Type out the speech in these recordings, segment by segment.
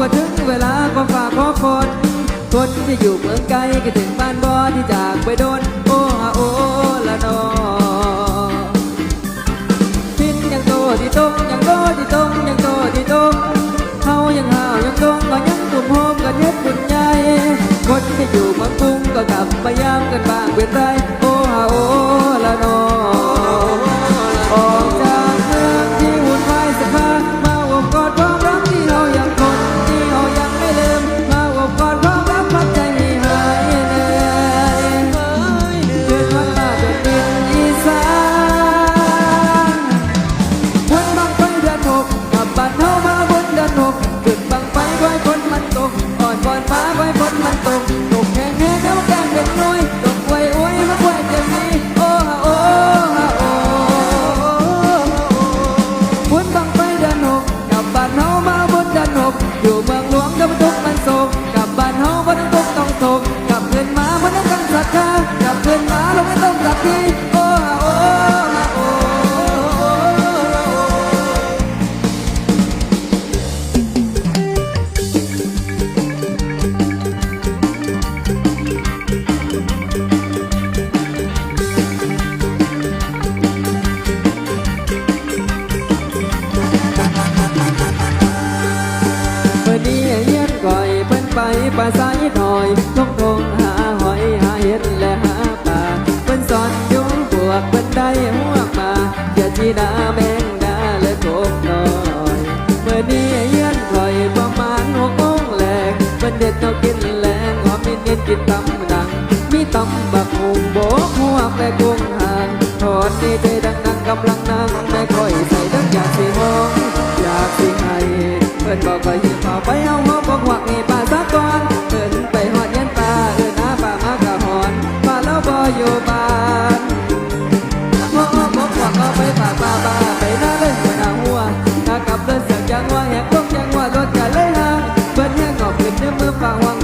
ว่าถึงเวลาก็ฝากขอฝนคนที่อยู่เมืองไกลก็ถึงบ้านบ่ที่จากไปโดน โอ้าโอละนอพินยังโตที่ตงยังโตที่ตงยังโตที่ตงเฮายังหาวยังตงก็ยังตุ่มโฮมก็เย็บบุญใหญ่คนที่อยู่เมืองกรุงก็กลับไปยามกันบ้างเป็นไรโบ้านเฮามาบนดันหกอยู่เมืองหลวงดับประตู ปลาใสหน่อยทงทง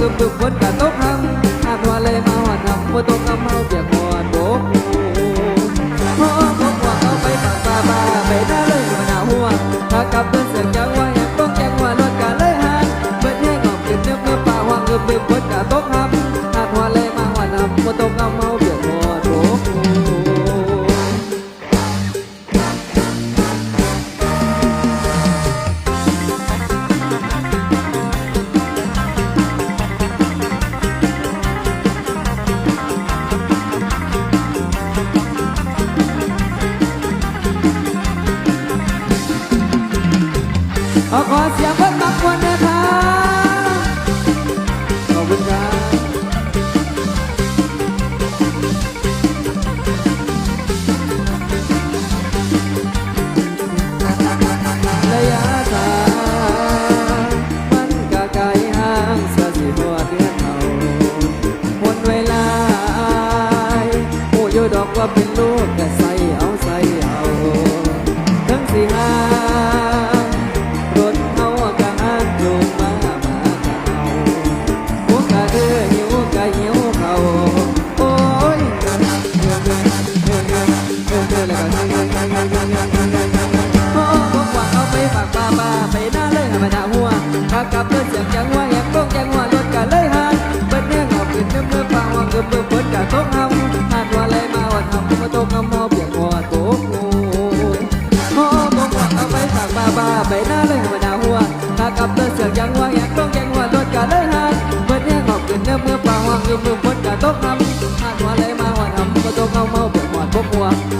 ทุกทุกคนกะตกหังหากว่าเลยมาหอดนำบ่ตกนำเฮาเปียกหอดโบกพอผมว่าเอาไปปากปาบาไปหน้าเลยมาหน้าหัวถ้ากับเพื่อนเสียกจังว่าอยากตกแกงว่ารถกะเลยหันเบิดให้งอมเก็บเนื้อเมื่อป่าหวังเก็บเก็บคนกะตกหัง ขอขอเสียงเพื่อนมากกวันเดินทาง กับเพื่อเสีจังหวะอยากโป้งจังหวะรถกันเลยฮานเปิดเนื้อเงาขึ้นเนื้อเนื้อฟังว่าเงือบเปิดกะโค้งเฮา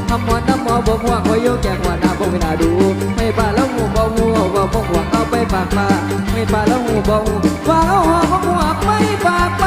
ทำหมอนน้ำมอบ่ม่วงไว้โยกแกงหัวนาบ่ไม่น่าดู ไม่ปลาแล้วหูบ่หูบ่บ่หัวงเอาไปปากปลาไม่ปลาแล้วหูบ่งูว่าเอาหัวบ่หัวไม่ปปลา